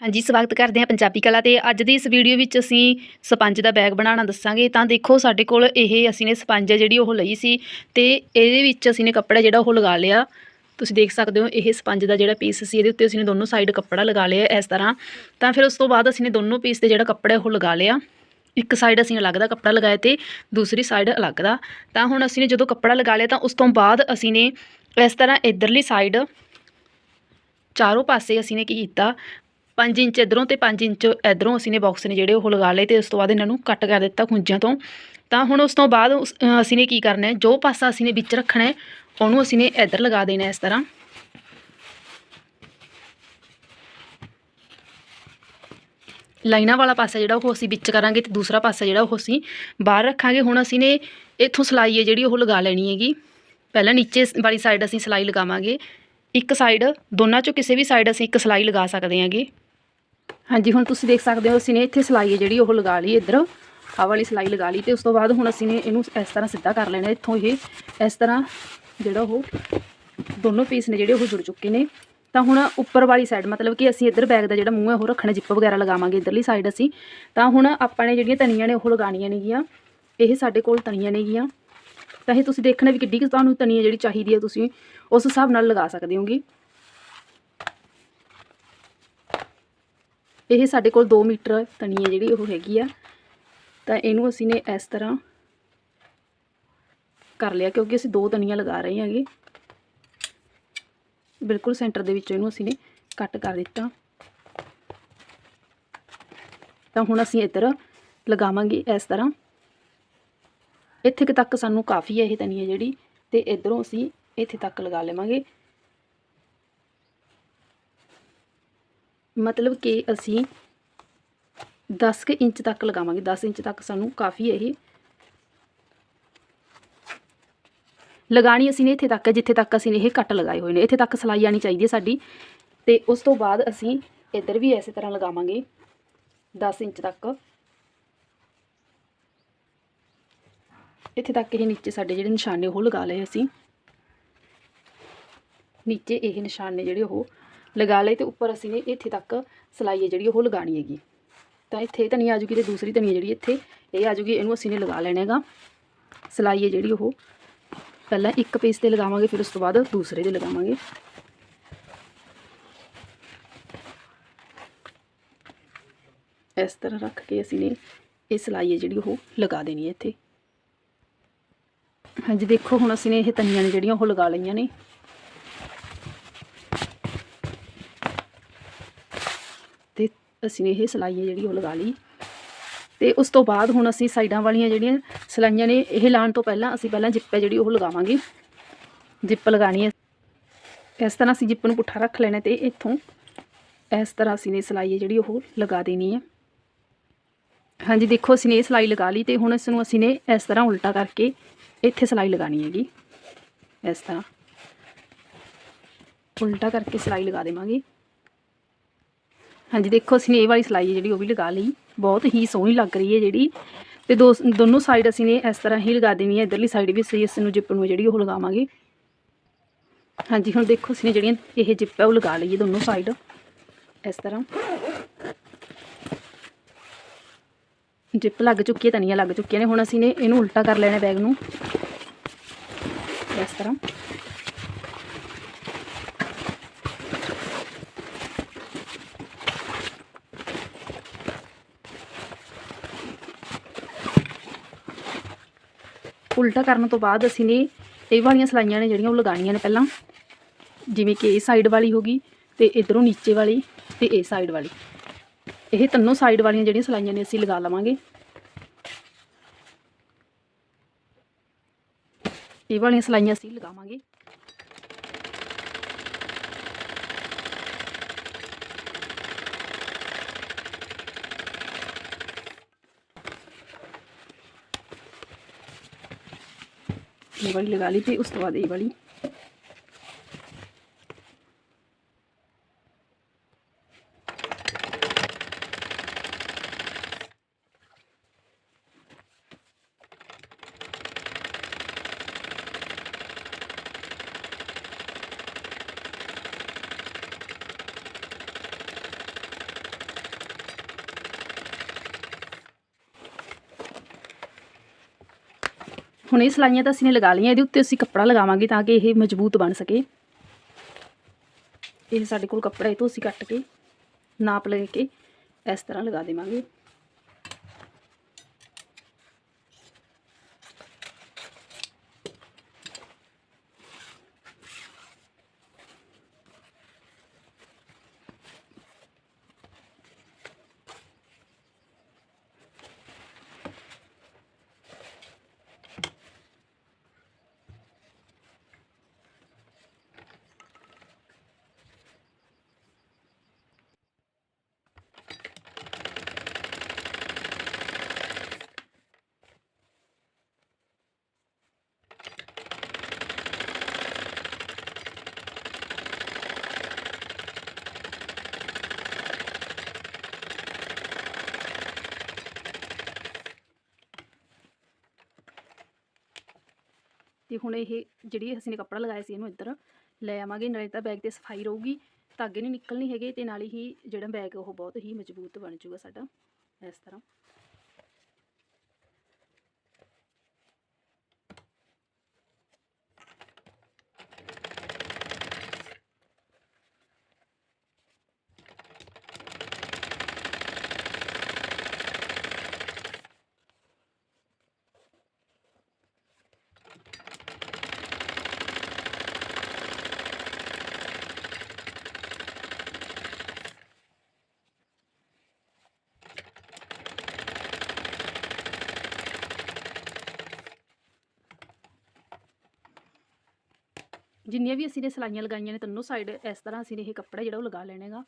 ਹਾਂਜੀ, ਸਵਾਗਤ ਕਰਦੇ ਹਾਂ ਪੰਜਾਬੀ ਕਲਾ ਤੇ। ਅੱਜ ਦੀ ਇਸ ਵੀਡੀਓ ਵਿੱਚ ਅਸੀਂ ਸਪੰਜ ਦਾ ਬੈਗ ਬਣਾਉਣਾ ਦੱਸਾਂਗੇ। ਤਾਂ ਦੇਖੋ, ਸਾਡੇ ਕੋਲ ਇਹ ਅਸੀਂ ਨੇ ਸਪੰਜ ਹੈ ਜਿਹੜੀ ਉਹ ਲਈ ਸੀ ਤੇ ਇਹਦੇ ਵਿੱਚ ਅਸੀਂ ਨੇ ਕੱਪੜਾ ਜਿਹੜਾ ਉਹ ਲਗਾ ਲਿਆ। ਤੁਸੀਂ ਦੇਖ ਸਕਦੇ ਹੋ, ਇਹ ਸਪੰਜ ਦਾ ਜਿਹੜਾ ਪੀਸ ਸੀ, ਇਹਦੇ ਉੱਤੇ ਅਸੀਂ ਨੇ ਦੋਨੋਂ ਸਾਈਡ ਕੱਪੜਾ ਲਗਾ ਲਿਆ ਇਸ ਤਰ੍ਹਾਂ। ਤਾਂ ਫਿਰ ਉਸ ਤੋਂ ਬਾਅਦ ਅਸੀਂ ਨੇ ਦੋਨੋਂ ਪੀਸ ਤੇ ਜਿਹੜਾ ਕੱਪੜਾ ਉਹ ਲਗਾ ਲਿਆ। ਇੱਕ ਸਾਈਡ ਅਸੀਂ ਅਲੱਗ ਦਾ ਕੱਪੜਾ ਲਗਾਇਆ ਤੇ ਦੂਸਰੀ ਸਾਈਡ ਅਲੱਗ ਦਾ। ਤਾਂ ਹੁਣ ਅਸੀਂ ਨੇ ਜਦੋਂ ਕੱਪੜਾ ਲਗਾ ਲਿਆ, ਤਾਂ ਉਸ ਤੋਂ ਬਾਅਦ ਅਸੀਂ ਨੇ ਇਸ ਤਰ੍ਹਾਂ ਇਧਰਲੀ ਸਾਈਡ ਚਾਰੋਂ ਪਾਸੇ ਅਸੀਂ ਨੇ ਕੀ ਕੀਤਾ 5 ਇੰਚ ਇਧਰੋਂ ਤੇ 5 ਇੰਚ ਇਧਰੋਂ ਅਸੀਂ ਨੇ ਬਾਕਸ ਨੇ ਜਿਹੜੇ ਉਹ ਲਗਾ ਲਏ ਤੇ ਉਸ ਤੋਂ ਬਾਅਦ ਇਹਨਾਂ ਨੂੰ ਕੱਟ ਕਰ ਦਿੱਤਾ ਖੁੰਝਾਂ ਤੋਂ। ਤਾਂ ਹੁਣ ਉਸ ਤੋਂ ਬਾਅਦ ਉਸ- ਅਸੀਂ ਨੇ ਕੀ ਕਰਨਾ ਹੈ? ਜੋ ਪਾਸਾ ਅਸੀਂ ਨੇ ਵਿੱਚ ਰੱਖਣਾ ਹੈ, ਉਹਨੂੰ ਅਸੀਂ ਨੇ ਇਧਰ ਲਗਾ ਦੇਣਾ ਇਸ ਤਰ੍ਹਾਂ। ਲਾਈਨਾਂ ਵਾਲਾ ਪਾਸਾ ਜਿਹੜਾ ਉਹ ਅਸੀਂ ਵਿੱਚ ਕਰਾਂਗੇ ਤੇ ਦੂਸਰਾ ਪਾਸਾ ਜਿਹੜਾ ਉਹ ਅਸੀਂ ਬਾਹਰ ਰੱਖਾਂਗੇ। ਹੁਣ ਅਸੀਂ ਨੇ ਇੱਥੋਂ ਸਿਲਾਈ ਹੈ ਜਿਹੜੀ ਉਹ ਲਗਾ ਲੈਣੀ ਹੈਗੀ। ਪਹਿਲਾਂ ਨੀਚੇ ਵਾਲੀ ਸਾਈਡ ਅਸੀਂ ਸਿਲਾਈ ਲਗਾਵਾਂਗੇ। ਇੱਕ ਸਾਈਡ ਦੋਨਾਂ ਚੋਂ ਕਿਸੇ ਵੀ ਸਾਈਡ ਅਸੀਂ ਇੱਕ ਸਿਲਾਈ ਲਗਾ ਸਕਦੇ ਹਾਂਗੇ। ਹਾਂਜੀ, ਹੁਣ ਤੁਸੀਂ ਦੇਖ ਸਕਦੇ ਹੋ, ਅਸੀਂ ਨੇ ਇੱਥੇ ਸਿਲਾਈ ਹੈ ਜਿਹੜੀ, ਉਹ ਲਗਾ ਲਈ ਇੱਧਰ। ਆਹ ਵਾਲੀ ਸਿਲਾਈ ਲਗਾ ਲਈ ਤੇ ਉਸ ਤੋਂ ਬਾਅਦ ਹੁਣ ਅਸੀਂ ਨੇ ਇਹਨੂੰ ਇਸ ਤਰ੍ਹਾਂ ਸਿੱਧਾ ਕਰ ਲੈਣਾ। ਇੱਥੋਂ ਇਹ ਇਸ ਤਰ੍ਹਾਂ ਜਿਹੜਾ ਉਹ ਦੋਨੋਂ ਪੀਸ ਨੇ ਜਿਹੜੇ ਉਹ ਜੁੜ ਚੁੱਕੇ ਨੇ। ਤਾਂ ਹੁਣ ਉੱਪਰ ਵਾਲੀ ਸਾਈਡ ਮਤਲਬ ਕਿ ਅਸੀਂ ਇੱਧਰ ਬੈਗ ਦਾ ਜਿਹੜਾ ਮੂੰਹ ਹੈ, ਉਹ ਰੱਖਣਾ ਜਿੱਪ ਵਗੈਰਾ ਲਗਾਵਾਂਗੇ ਇੱਧਰਲੀ ਸਾਈਡ ਅਸੀਂ। ਤਾਂ ਹੁਣ ਆਪਾਂ ਨੇ ਜਿਹੜੀਆਂ ਤਣੀਆਂ ਨੇ, ਉਹ ਲਗਾਉਣੀਆਂ ਨੇਗੀਆਂ। ਇਹ ਸਾਡੇ ਕੋਲ ਤਣੀਆਂ ਨੇਗੀਆਂ। ਤਾਂ ਇਹ ਤੁਸੀਂ ਦੇਖਣਾ ਵੀ ਕਿੱਡੀ ਕੁ ਤੁਹਾਨੂੰ ਤਣੀਆਂ ਜਿਹੜੀ ਚਾਹੀਦੀ ਹੈ, ਤੁਸੀਂ ਉਸ ਹਿਸਾਬ ਨਾਲ ਲਗਾ ਸਕਦੇ ਹੋਗੇ। ਇਹ ਸਾਡੇ ਕੋਲ 2 ਮੀਟਰ ਤਣੀ ਹੈ ਜਿਹੜੀ ਉਹ ਹੈਗੀ ਆ। ਤਾਂ ਇਹਨੂੰ ਅਸੀਂ ਨੇ ਇਸ ਤਰ੍ਹਾਂ ਕਰ ਲਿਆ, ਕਿਉਂਕਿ ਅਸੀਂ ਦੋ ਤਣੀਆਂ ਲਗਾ ਰਹੇ ਹਾਂਗੇ। ਬਿਲਕੁਲ ਸੈਂਟਰ ਦੇ ਵਿੱਚ ਇਹਨੂੰ ਅਸੀਂ ਨੇ ਕੱਟ ਕਰ ਦਿੱਤਾ। ਤਾਂ ਹੁਣ ਅਸੀਂ ਇੱਧਰ ਲਗਾਵਾਂਗੇ ਇਸ ਤਰ੍ਹਾਂ। ਇੱਥੇ ਤੱਕ ਸਾਨੂੰ ਕਾਫੀ ਹੈ ਇਹ ਤਣੀ ਹੈ ਜਿਹੜੀ, ਤੇ ਇਧਰੋਂ ਅਸੀਂ ਇੱਥੇ ਤੱਕ ਲਗਾ ਲਵਾਂਗੇ। ਮਤਲਬ ਕਿ ਅਸੀਂ 10 ਇੰਚ ਤੱਕ ਲਗਾਵਾਂਗੇ। 10 ਇੰਚ ਤੱਕ ਸਾਨੂੰ ਕਾਫੀ ਹੈ ਇਹ ਲਗਾਣੀ ਅਸੀਂ ਨੇ ਇੱਥੇ ਤੱਕ ਹੈ ਜਿੱਥੇ ਤੱਕ ਅਸੀਂ ਨੇ ਇਹ ਕੱਟ ਲਗਾਏ ਹੋਏ ਨੇ। ਇੱਥੇ ਤੱਕ ਸਲਾਈ ਆਣੀ ਚਾਹੀਦੀ ਹੈ ਸਾਡੀ। ਤੇ ਉਸ ਤੋਂ ਬਾਅਦ ਅਸੀਂ ਇੱਧਰ ਵੀ ਇਸੇ ਤਰ੍ਹਾਂ ਲਗਾਵਾਂਗੇ। 10 ਇੰਚ ਤੱਕ। ਇੱਥੇ ਤੱਕ ਇਹ ਨੀਚੇ ਸਾਡੇ ਜਿਹੜੇ ਨਿਸ਼ਾਨੇ ਉਹ ਲਗਾ ਲਏ ਅਸੀਂ। ਨੀਚੇ ਇਹ ਨਿਸ਼ਾਨੇ ਜਿਹੜੇ ਉਹ ਲਗਾ ਲਏ ਤੇ ਉੱਪਰ ਅਸੀਂ ਨੇ ਇੱਥੇ ਤੱਕ ਸਲਾਈ ਹੈ ਜਿਹੜੀ ਉਹ ਲਗਾਣੀ ਹੈਗੀ। ਤਾਂ ਇੱਥੇ ਧਨੀ ਆ ਜੂਗੀ ਤੇ ਦੂਸਰੀ ਧਨੀ ਜਿਹੜੀ ਇੱਥੇ, ਇਹ ਆ ਜੂਗੀ, ਇਹਨੂੰ ਅਸੀਂ ਨੇ ਲਗਾ ਲੈਣਾ ਹੈਗਾ। ਸਲਾਈ ਹੈ ਜਿਹੜੀ ਉਹ। ਪਹਿਲਾਂ ਇੱਕ ਪੀਸ ਤੇ ਲਗਾਵਾਂਗੇ, ਫਿਰ ਉਸ ਤੋਂ ਬਾਅਦ ਦੂਸਰੇ ਤੇ ਲਗਾਵਾਂਗੇ। ਇਸ ਤਰ੍ਹਾਂ ਰੱਖ ਕੇ ਅਸੀਂ ਨੇ ਇਹ ਸਲਾਈ ਹੈ ਜਿਹੜੀ ਉਹ ਲਗਾ ਦੇਣੀ ਹੈ ਇੱਥੇ। ਹਾਂਜੀ, ਦੇਖੋ ਹੁਣ ਅਸੀਂ ਨੇ ਇਹ ਤਨੀਆਂ ਨੇ ਜਿਹੜੀਆਂ ਉਹ ਲਗਾ ਲਈਆਂ ਨੇ। ਅਸੀਂ ਨੇ ਇਹ ਸਲਾਈ ਹੈ ਜਿਹੜੀ ਉਹ ਲਗਾ ਲਈ। ਤੇ ਉਸ ਤੋਂ ਬਾਅਦ ਹੁਣ ਅਸੀਂ ਸਾਈਡਾਂ ਵਾਲੀਆਂ ਜਿਹੜੀਆਂ ਸਲਾਈਆਂ ਨੇ, ਇਹ ਲਾਉਣ ਤੋਂ ਪਹਿਲਾਂ ਅਸੀਂ ਪਹਿਲਾਂ ਜਿੱਪ ਹੈ ਜਿਹੜੀ ਉਹ ਲਗਾਵਾਂਗੇ। ਜਿੱਪ ਲਗਾਣੀ ਹੈ। ਇਸ ਤਰ੍ਹਾਂ ਅਸੀਂ ਜਿੱਪ ਨੂੰ ਪੁੱਠਾ ਰੱਖ ਲੈਣਾ ਤੇ ਇੱਥੋਂ ਇਸ ਤਰ੍ਹਾਂ ਅਸੀਂ ਨੇ ਸਲਾਈ ਹੈ ਜਿਹੜੀ ਉਹ ਲਗਾ ਦੇਣੀ ਹੈ। ਹਾਂਜੀ, ਦੇਖੋ ਅਸੀਂ ਨੇ ਇਹ ਸਲਾਈ ਲਗਾ ਲਈ ਤੇ ਹੁਣ ਇਸ ਨੂੰ ਅਸੀਂ ਨੇ ਇਸ ਤਰ੍ਹਾਂ ਉਲਟਾ ਕਰਕੇ ਇੱਥੇ ਸਲਾਈ ਲਗਾਣੀ ਹੈਗੀ। ਇਸ ਤਰ੍ਹਾਂ। ਉਲਟਾ ਕਰਕੇ ਸਲਾਈ ਲਗਾ ਦੇਵਾਂਗੇ। ਹਾਂਜੀ, ਦੇਖੋ, ਅਸੀਂ ਨੇ ਇਹ ਵਾਲੀ ਸਲਾਈ ਹੈ ਜਿਹੜੀ, ਉਹ ਵੀ ਲਗਾ ਲਈ। ਬਹੁਤ ਹੀ ਸੋਹਣੀ ਲੱਗ ਰਹੀ ਹੈ ਜਿਹੜੀ। ਤੇ ਦੋ, ਦੋਨੋਂ ਸਾਈਡ ਅਸੀਂ ਨੇ ਇਸ ਤਰ੍ਹਾਂ ਹੀ ਲਗਾ ਦੇਣੀ ਹੈ। ਇਧਰਲੀ ਸਾਈਡ ਵੀ ਅਸੀਂ ਇਸ ਨੂੰ ਜਿੱਪ ਨੂੰ ਜਿਹੜੀ, ਉਹ ਲਗਾਵਾਂਗੇ। ਹਾਂਜੀ, ਹੁਣ ਦੇਖੋ, ਅਸੀਂ ਨੇ ਜਿਹੜੀਆਂ ਇਹ ਜਿੱਪ ਹੈ, ਉਹ ਲਗਾ ਲਈਏ ਦੋਨੋਂ ਸਾਈਡ ਇਸ ਤਰ੍ਹਾਂ। ਜਿੱਪ ਲੱਗ ਚੁੱਕੀ ਹੈ ਤਨੀਆਂ ਲੱਗ ਚੁੱਕੀਆਂ ਨੇ। ਹੁਣ ਅਸੀਂ ਨੇ ਇਹਨੂੰ ਉਲਟਾ ਕਰ ਲੈਣਾ ਬੈਗ ਨੂੰ। ਇਸ ਤਰ੍ਹਾਂ। ਉਲਟਾ ਕਰਨ ਤੋਂ ਬਾਅਦ ਅਸੀਂ ਨੇ ਇਹ ਵਾਲੀਆਂ ਸਲਾਈਆਂ ਨੇ ਜਿਹੜੀਆਂ ਉਹ ਲਗਾਉਣੀਆਂ ਨੇ ਪਹਿਲਾਂ। ਜਿਵੇਂ ਕਿ ਇਹ ਸਾਈਡ ਵਾਲੀ ਹੋ ਗਈ ਤੇ ਇਧਰੋਂ ਨੀਚੇ ਵਾਲੀ ਤੇ ਇਹ ਸਾਈਡ ਵਾਲੀ। ਇਹ ਤਿੰਨੋਂ ਸਾਈਡ ਵਾਲੀਆਂ ਜਿਹੜੀਆਂ ਸਲਾਈਆਂ ਨੇ ਅਸੀਂ ਲਗਾ ਲਵਾਂਗੇ। ਇਹ ਵਾਲੀਆਂ ਸਲਾਈਆਂ ਅਸੀਂ ਲਗਾਵਾਂਗੇ। ਇਹ ਵਾਲੀ ਲਗਾ ਲਈ ਤੇ ਉਸ ਤੋਂ ਬਾਅਦ ਇਹ ਵਾਲੀ। ਹੁਣ ਇਹ ਸਲਾਈਆਂ ਤਾਂ ਅਸੀਂ ਨੇ ਲਗਾ ਲਈਆਂ, ਇਹਦੇ ਉੱਤੇ ਅਸੀਂ ਕੱਪੜਾ ਲਗਾਵਾਂਗੇ ਤਾਂ ਕਿ ਇਹ ਮਜ਼ਬੂਤ ਬਣ ਸਕੇ। ਇਹ ਸਾਡੇ ਕੋਲ ਕੱਪੜਾ ਇਹ ਤੋਂ ਅਸੀਂ ਕੱਟ ਕੇ ਨਾਪ ਲੈ ਕੇ ਇਸ ਤਰ੍ਹਾਂ ਲਗਾ ਦੇਵਾਂਗੇ। ਤੇ ਹੁਣ ਇਹ ਜਿਹੜੀ ਅਸੀਂ ਨੇ ਕੱਪੜਾ ਲਗਾਇਆ ਸੀ ਇਹਨੂੰ ਇੱਧਰ ਲੈ ਆਵਾਂਗੇ, ਨਾਲੇ ਤਾਂ ਬੈਗ ਤੇ ਸਫ਼ਾਈ ਰਹੂਗੀ ਧਾਗੇ ਨਹੀਂ ਨਿਕਲਣੀ ਹੈਗੇ ਤੇ ਨਾਲ ਹੀ ਜਿਹੜਾ ਬੈਗ ਉਹ ਬਹੁਤ ਹੀ ਮਜ਼ਬੂਤ ਬਣ ਜਾਊਗਾ ਸਾਡਾ, ਇਸ ਤਰ੍ਹਾਂ। ਜਿੰਨੀਆਂ ਵੀ ਅਸੀਂ ਨੇ ਸਲਾਈਆਂ ਲਗਾਈਆਂ ਨੇ ਤਿੰਨੋਂ ਸਾਈਡ ਇਸ ਤਰ੍ਹਾਂ ਅਸੀਂ ਨੇ ਇਹ ਕੱਪੜਾ ਜਿਹੜਾ ਉਹ ਲਗਾ ਲੈਣਾਗਾ।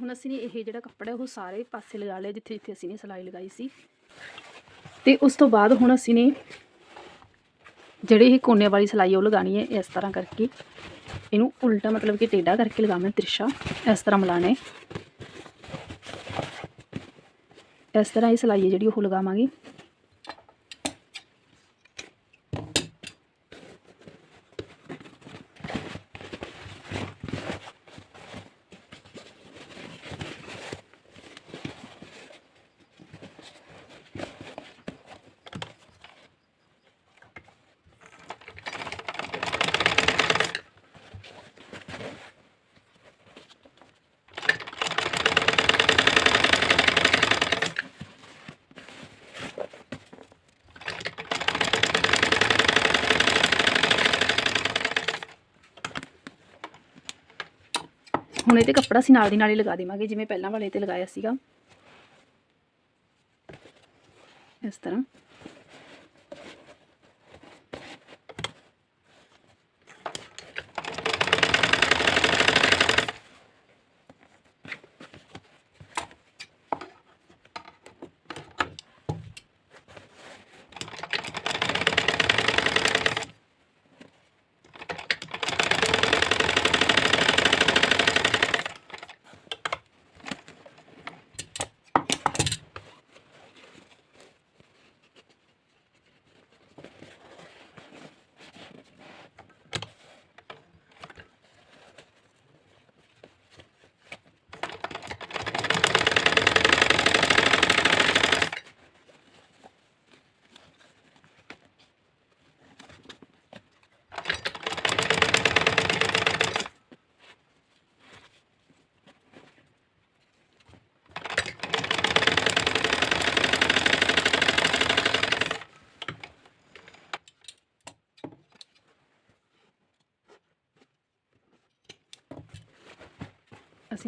ਹੁਣ ਅਸੀਂ ਨੇ ਇਹ ਜਿਹੜਾ ਕੱਪੜਾ ਉਹ ਸਾਰੇ ਪਾਸੇ ਲਗਾ ਲਿਆ ਜਿੱਥੇ ਜਿੱਥੇ ਅਸੀਂ ਨੇ ਸਿਲਾਈ ਲਗਾਈ ਸੀ। ਤੇ ਉਸ ਤੋਂ ਬਾਅਦ ਹੁਣ ਅਸੀਂ ਨੇ ਜਿਹੜੇ ਇਹ ਕੋਨੇ ਵਾਲੀ ਸਿਲਾਈ ਉਹ ਲਗਾਣੀ ਹੈ ਇਸ ਤਰ੍ਹਾਂ ਕਰਕੇ। ਇਹਨੂੰ ਉਲਟਾ ਮਤਲਬ ਕਿ ਟੇਢਾ ਕਰਕੇ ਲਗਾਉਣਾ ਤਿਰਛਾ ਇਸ ਤਰ੍ਹਾਂ ਮਿਲਾਣਾ ਇਸ ਤਰ੍ਹਾਂ ਇਹ ਸਿਲਾਈ ਹੈ ਜਿਹੜੀ ਉਹ ਲਗਾਵਾਂਗੇ। ਹੁਣ ਇਹ ਤੇ ਕੱਪੜਾ ਸੀ ਨਾਲ ਦੀ ਨਾਲ ਹੀ ਲਗਾ ਦੇਵਾਂਗੇ, ਜਿਵੇਂ ਪਹਿਲਾਂ ਵਾਲੇ ਤੇ ਲਗਾਇਆ ਸੀਗਾ। ਇਸ ਤਰ੍ਹਾਂ।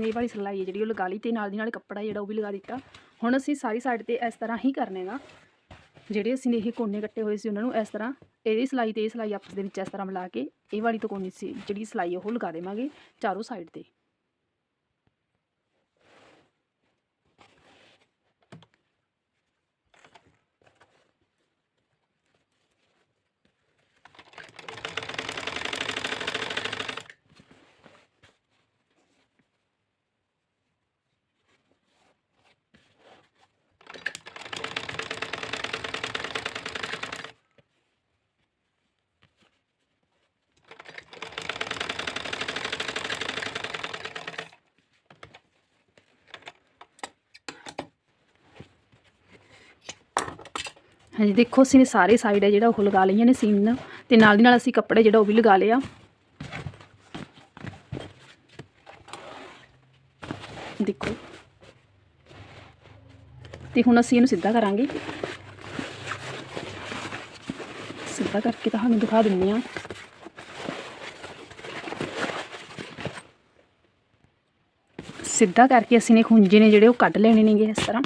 ਇਹ ਵਾਲੀ ਸਿਲਾਈ ਹੈ ਜਿਹੜੀ ਉਹ ਲਗਾ ਲਈ ਤੇ ਨਾਲ ਦੀ ਨਾਲ ਕੱਪੜਾ ਜਿਹੜਾ ਉਹ ਵੀ ਲਗਾ ਦਿੱਤਾ। ਹੁਣ ਅਸੀਂ ਸਾਰੀ ਸਾਈਡ ਤੇ ਇਸ ਤਰ੍ਹਾਂ ਹੀ ਕਰਨੇਗਾ ਜਿਹੜੇ ਅਸੀਂ ਇਹ ਕੋਨੇ ਕੱਟੇ ਹੋਏ ਸੀ ਉਹਨਾਂ ਨੂੰ ਇਸ ਤਰ੍ਹਾਂ ਇਹਦੀ ਸਿਲਾਈ ਤੇ ਇਹ ਸਿਲਾਈ ਆਪਸ ਦੇ ਵਿੱਚ ਇਸ ਤਰ੍ਹਾਂ ਮਿਲਾ ਕੇ ਇਹ ਵਾਲੀ ਤੋਂ ਕੋਨੀ ਸੀ ਜਿਹੜੀ ਸਿਲਾਈ ਉਹ ਲਗਾ ਦੇਵਾਂਗੇ ਚਾਰੋਂ ਸਾਈਡ ਤੇ। ਹਾਂਜੀ, ਦੇਖੋ, ਅਸੀਂ ਨੇ ਸਾਰੇ ਸਾਈਡ ਹੈ ਜਿਹੜਾ ਉਹ ਲਗਾ ਲਈਆਂ ਨੇ ਸੀਨ ਨਾਲ ਤੇ ਨਾਲ ਦੀ ਨਾਲ ਅਸੀਂ ਕੱਪੜੇ ਜਿਹੜਾ ਉਹ ਵੀ ਲਗਾ ਲਿਆ ਦੇਖੋ। ਤੇ ਹੁਣ ਅਸੀਂ ਇਹਨੂੰ ਸਿੱਧਾ ਕਰਾਂਗੇ। ਸਿੱਧਾ ਕਰਕੇ ਤੁਹਾਨੂੰ ਦਿਖਾ ਦਿੰਨੀ ਆ। ਸਿੱਧਾ ਕਰਕੇ ਅਸੀਂ ਨੇ ਖੁੰਝੇ ਨੇ ਜਿਹੜੇ ਉਹ ਕੱਢ ਲੈਣੇ ਨੇਗੇ ਇਸ ਤਰ੍ਹਾਂ।